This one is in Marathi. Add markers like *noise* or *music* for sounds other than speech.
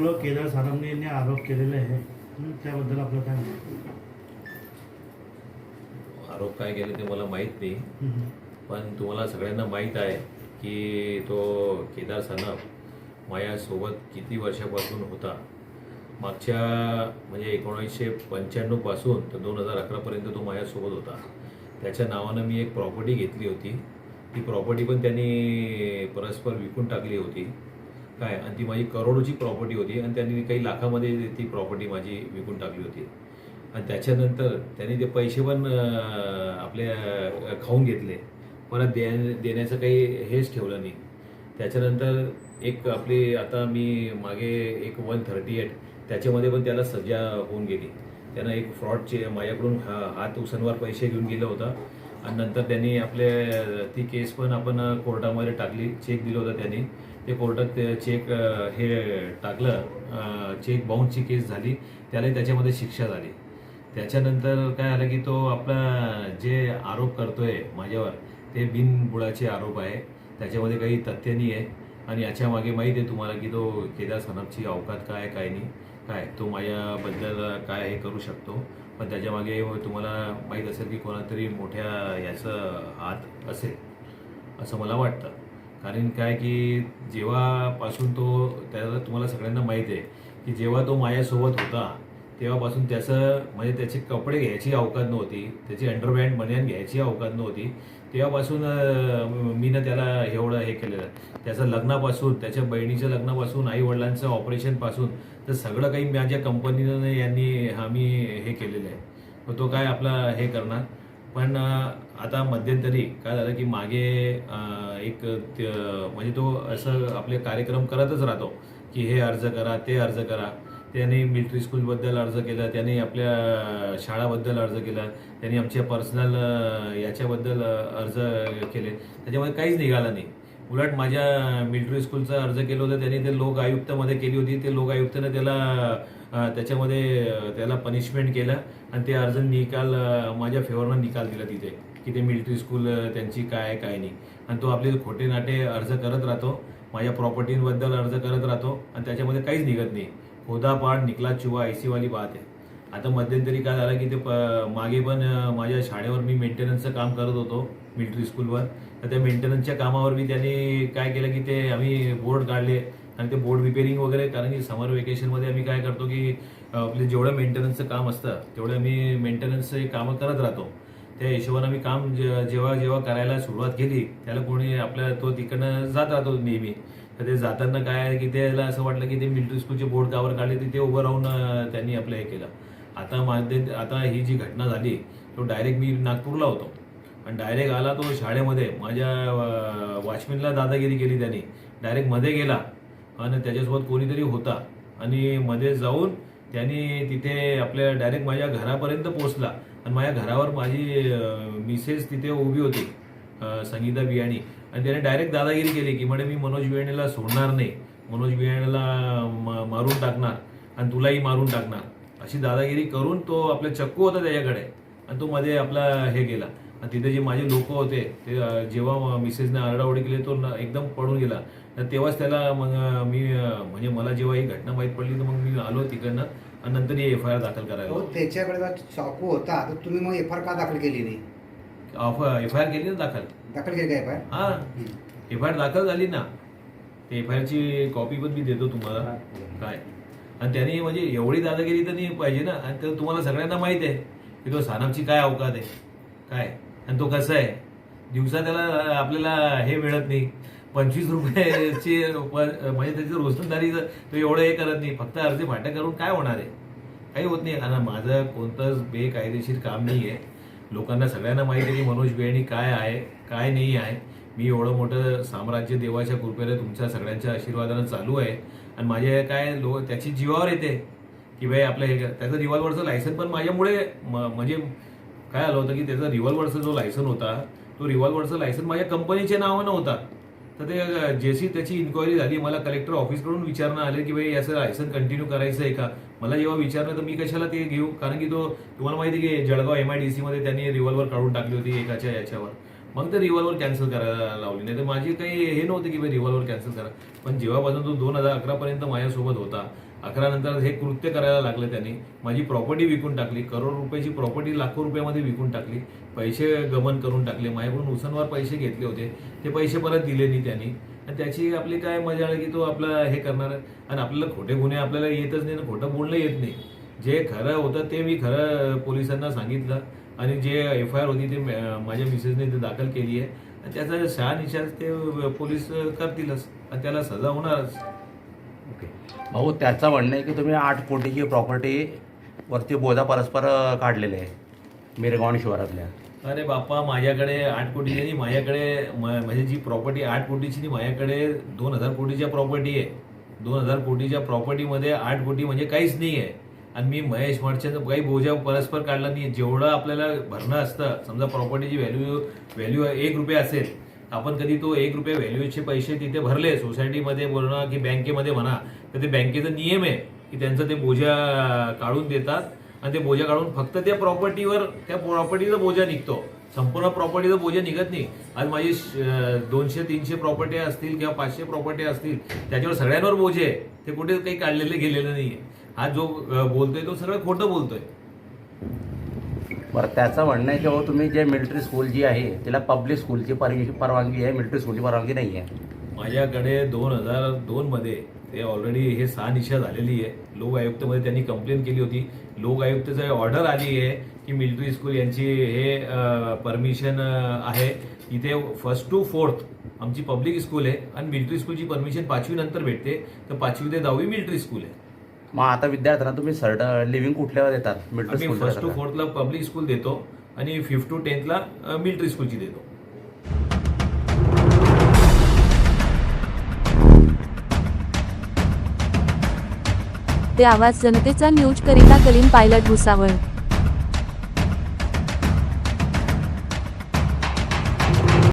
आपलं केदार सानमने यांनी आरोप केलेले आहे. त्याबद्दल आपलं काय म्हणणं? आरोप काय केले ते मला माहीत नाही. पण तुम्हाला सगळ्यांना माहीत आहे की तो केदार सनप माझ्यासोबत किती वर्षापासून होता? मागच्या म्हणजे एकोणीसशे पंच्याण्णवपासून तर दोन हजार अकरापर्यंत तो माझ्यासोबत होता. त्याच्या नावानं मी एक प्रॉपर्टी घेतली होती. ती प्रॉपर्टी पण त्यांनी परस्पर विकून टाकली होती. काय? आणि ती माझी करोडोची प्रॉपर्टी होती आणि त्यांनी काही लाखामध्ये ती प्रॉपर्टी माझी विकून टाकली होती. आणि त्याच्यानंतर त्यांनी ते पैसे पण आपल्या खाऊन घेतले. परत दे देण्याचं काही हेच ठेवलं नाही. त्याच्यानंतर एक आपली आता मी मागे एक वन थर्टी एट त्याच्यामध्ये पण त्याला सज्जा होऊन गेली. त्यानं एक फ्रॉडचे माझ्याकडून हा हात उसनवार पैसे घेऊन गेला होता. आणि नंतर त्यांनी आपले ती केस पण आपण कोर्टामध्ये टाकली चेक दिलं होतं त्यांनी. ते कोर्टात ते चेक हे टाकलं चेक बाउन्सची केस झाली त्यालाही त्याच्यामध्ये शिक्षा झाली. त्याच्यानंतर काय आलं की तो आपला जे आरोप करतोय माझ्यावर ते बिनबुडाचे आरोप आहे. त्याच्यामध्ये काही तथ्य नाही आहे. आणि याच्या मागे माहीत आहे तुम्हाला की तो केदार सनपची अवकात काय काय नाही. काय तो माझ्याबद्दल काय हे करू शकतो. पण त्याच्यामागे तुम्हाला माहीत असेल की कोणातरी मोठ्या याचं हात असेल असं मला वाटतं. कारण काय की जेव्हापासून तो त्याला तुम्हाला सगळ्यांना माहीत आहे की जेव्हा तो माझ्यासोबत होता तेव्हापासून त्याचं म्हणजे त्याचे कपडे घ्यायची अवकात नव्हती. त्याची अंडरबँड बनियान घ्यायची अवकात नव्हती. तेव्हापासून मीनं मी त्याला एवढं हे केलेलं. त्याचं लग्नापासून त्याच्या बहिणीच्या लग्नापासून आई वडिलांचं ऑपरेशनपासून तर सगळं काही माझ्या कंपनीनं यांनी आम्ही हे केलेलं आहे. मग तो काय आपला हे करणार? पण आता मध्यंतरी काय झालं की मागे एक म्हणजे तो असं आपले कार्यक्रम करतच राहतो की हे अर्ज करा ते अर्ज करा. त्याने मिलिटरी स्कूलबद्दल अर्ज केला त्याने आपल्या शाळाबद्दल अर्ज केला त्यांनी आमच्या पर्सनल याच्याबद्दल अर्ज केले. त्याच्यामध्ये काहीच निघाला नाही. उलट माझ्या मिलिटरी स्कूलचा अर्ज केलं होतं त्यांनी ते लोक आयुक्तामध्ये केली होती. ते लोक आयुक्तानं त्याला त्याच्यामध्ये त्याला पनिशमेंट केलं आणि ते अर्ज निकाल माझ्या फेवरनं निकाल दिला तिथे की ते मिलिटरी स्कूल त्यांची काय आहे, काय नाही. आणि तो आपले खोटे नाटे अर्ज करत राहतो. माझ्या प्रॉपर्टींबद्दल अर्ज करत राहतो. आणि त्याच्यामध्ये काहीच निघत नाही. खोदापाड निकला चुवा ऐसीवाली बात आहे. आता मध्यंतरी काय झालं की ते प- मागे पण माझ्या शाळेवर मी मेंटेनन्सचं काम करत होतो मिलिटरी स्कूलवर तर त्या मेंटेनन्सच्या कामावर मी त्यांनी काय केलं की ते आम्ही बोर्ड काढले. आणि ते बोर्ड रिपेअरिंग वगैरे कारण की समर वेकेशनमध्ये आम्ही काय करतो की आपले जेवढं मेंटेनन्सचं काम असतं तेवढं मी मेंटेनन्सचे कामं करत राहतो. त्या हिशोबानं मी काम जे- जेव्हा जेव्हा करायला सुरुवात केली त्याला कोणी आपल्या तो तिकडनं जात राहतो नेहमी. तर ते जाताना काय आहे की त्याला असं वाटलं की ते मिलिटरी स्कूलचे बोर्ड कावर काढले तिथे उभं राहून त्यांनी आपलं हे केलं. आता माझे आता ही जी घटना झाली तो डायरेक्ट मी नागपूरला होतो. आणि डायरेक्ट आला तो शाळेमध्ये. माझ्या वॉचमॅनला दादागिरी केली त्यांनी. डायरेक्टमध्ये गेला. आणि त्याच्यासोबत कोणीतरी होता. आणि मध्ये जाऊन त्यांनी तिथे आपल्या डायरेक्ट माझ्या घरापर्यंत पोहोचला. आणि माझ्या घरावर माझी मिसेस तिथे उभी होती. संगीता बियाणी. आणि त्याने डायरेक्ट दादागिरी केली की म्हणे मी मनोज बियाणीला सोडणार नाही. मनोज बियाणीला म- मारून टाकणार आणि तुलाही मारून टाकणार. अशी दादागिरी करून तो आपला चक्कू होता त्याच्याकडे आणि तो मध्ये आपला हे गेला. आणि तिथे जे माझे लोक होते ते जेव्हा मिसेसने आरडाओरडी केली तो एकदम पडून गेला. तर तेव्हाच त्याला मग मी म्हणजे मला जेव्हा ही घटना माहीत पडली तर मग मी आलो तिकडनं आणि नंतर एफ आय आर दाखल करायला हो त्याच्याकडे चाकू होता तर तुम्ही मग एफ आर का दाखल केली नाही? एफ आय आर केली ना दाखल? दाखल केली का एफ आर हा. एफ आय आर दाखल झाली ना. ते एफ आय आरची कॉपी पण मी देतो तुम्हाला. काय? आणि त्यांनी म्हणजे एवढी दादागिरी तर नाही पाहिजे ना. आणि ते तुम्हाला सगळ्यांना माहीत आहे की तो सानपची काय अवकात आहे. काय? आणि तो कसा आहे? दिवसा त्याला आपल्याला हे मिळत नाही. पंचवीस रुपयाची *laughs* म्हणजे त्याची रोजंदारी तो एवढं हे करत नाही. फक्त अर्धे फाट्या करून काय होणार आहे? काही होत नाही. आणि माझं कोणतंच बेकायदेशीर काम नाही आहे लोकांना सगळ्यांना माहिती आहे की मनोज बेणी काय आहे काय नाही आहे. मी एवढं मोठं साम्राज्य देवाच्या कृपेने तुमच्या सगळ्यांच्या आशीर्वादानं चालू आहे. आणि माझ्या काय लो त्याची जीवावर येते की भाई आपलं हे त्याचं रिव्हॉल्वरचं लायसन पण माझ्यामुळे म- म्हणजे काय आलं होतं की त्याचा रिव्हॉल्वरचा जो लायसन होता तो रिव्हॉल्वरचं लायसन माझ्या कंपनीच्या नावानं होता. तर ते जशी त्याची इन्क्वायरी झाली. मला कलेक्टर ऑफिसकडून विचारणं आले की भाई याचं लायसन कंटिन्यू करायचं आहे का? मला जेव्हा विचारलं तर मी कशाला ते घेऊ? कारण की तो तुम्हाला माहिती आहे की जळगाव एम आय डी सीमध्ये त्यांनी रिव्हॉल्वर काढून टाकली होती एकाच्या याच्यावर. मग ते रिव्हॉल्वर कॅन्सल करायला लावली. नाही तर माझी काही हे नव्हतं की भाई रिव्हॉल्वर कॅन्सल करा. पण जेव्हापासून तो दोन हजार अकरापर्यंत माझ्यासोबत होता अकरा नंतर हे कृत्य करायला लागलं त्याने. माझी प्रॉपर्टी विकून टाकली. करोड रुपयाची प्रॉपर्टी लाखो रुपयामध्ये विकून टाकली. पैसे गमन करून टाकले. माझ्याकडून उसनवार पैसे घेतले होते. ते पैसे परत दिले नाही त्यांनी. आणि त्याची आपली काय मजा आहे की तो आपला हे करणार. आणि आपल्याला खोटे गुन्हे आपल्याला येतच नाही आणि खोटं बोलणं येत नाही. जे खरं होतं ते मी खरं पोलिसांना सांगितलं. आणि जे एफ आय आर होती ते माझ्या मिसेसने ते दाखल केली आहे. आणि त्याचा शहानिशा ते पोलीस करतीलच. आणि त्याला सजा होणारच. भाऊ त्याचं म्हणणं आहे की तुम्ही आठ कोटीची प्रॉपर्टी वरती बोजा परस्पर काढलेले आहे मिरगाव शिवारातल्या. अरे बाप्पा माझ्याकडे आठ कोटीची नाही माझ्याकडे म- म्हणजे जी प्रॉपर्टी आठ कोटीची नाही माझ्याकडे दोन हजार कोटीच्या प्रॉपर्टी आहे. दोन हजार कोटीच्या प्रॉपर्टीमध्ये आठ कोटी म्हणजे काहीच नाही आहे. आणि मी महेश मर्चंट काही बोजा परस्पर काढला नाही जेवढं आपल्याला भरणं असतं समजा प्रॉपर्टीची व्हॅल्यू व्हॅल्यू एक रुपये असेल आपण कधी तो एक रुपये व्हॅल्यूचे पैसे तिथे भरले सोसायटीमध्ये बोलणं की बँकेमध्ये म्हणा तर ते बँकेचा नियम आहे की त्यांचं ते बोजा काढून देतात आणि ते बोजा काढून फक्त त्या प्रॉपर्टीवर त्या प्रॉपर्टीचा बोजा निघतो. संपूर्ण प्रॉपर्टीचा बोजा निघत नाही. आज माझी दोनशे तीनशे प्रॉपर्टी असतील किंवा पाचशे प्रॉपर्टी असतील त्याच्यावर सगळ्यांवर बोजे आहे. ते कुठे काही काढलेले गेलेले नाहीये हा जो बोलतोय तो सगळं खोटं बोलतोय. बरं त्याचं म्हणणं आहे की भाऊ तुम्ही जे मिलिटरी स्कूल जी आहे तिला पब्लिक स्कूलची परवानगी आहे मिलिटरी स्कूलची परवानगी नाही आहे. माझ्याकडे दोन हजार दोन मध्ये ते ऑलरेडी हे सहा झालेली आहे. लोक आयुक्तमध्ये त्यांनी कंप्लेंट केली होती. लोक आयुक्तची ऑर्डर आली आहे की मिलिटरी स्कूल यांची हे परमिशन आहे. इथे फर्स्ट टू फोर्थ आमची पब्लिक स्कूल आहे आणि मिलिटरी स्कूलची परमिशन पाचवी नंतर भेटते. तर पाचवी ते दहावी मिलिटरी स्कूल आहे. मग आता विद्यार्थ्यांना तुम्ही सर्ट लिव्हिंग कुठल्यावर देतात? फर्स्ट टू फोर्थला पब्लिक स्कूल देतो आणि फिफ्थ टू टेन्थला मिलिटरी स्कूलची देतो. ते आवाज जनतेचा न्यूज करिता कलीन पायलट भुसावळ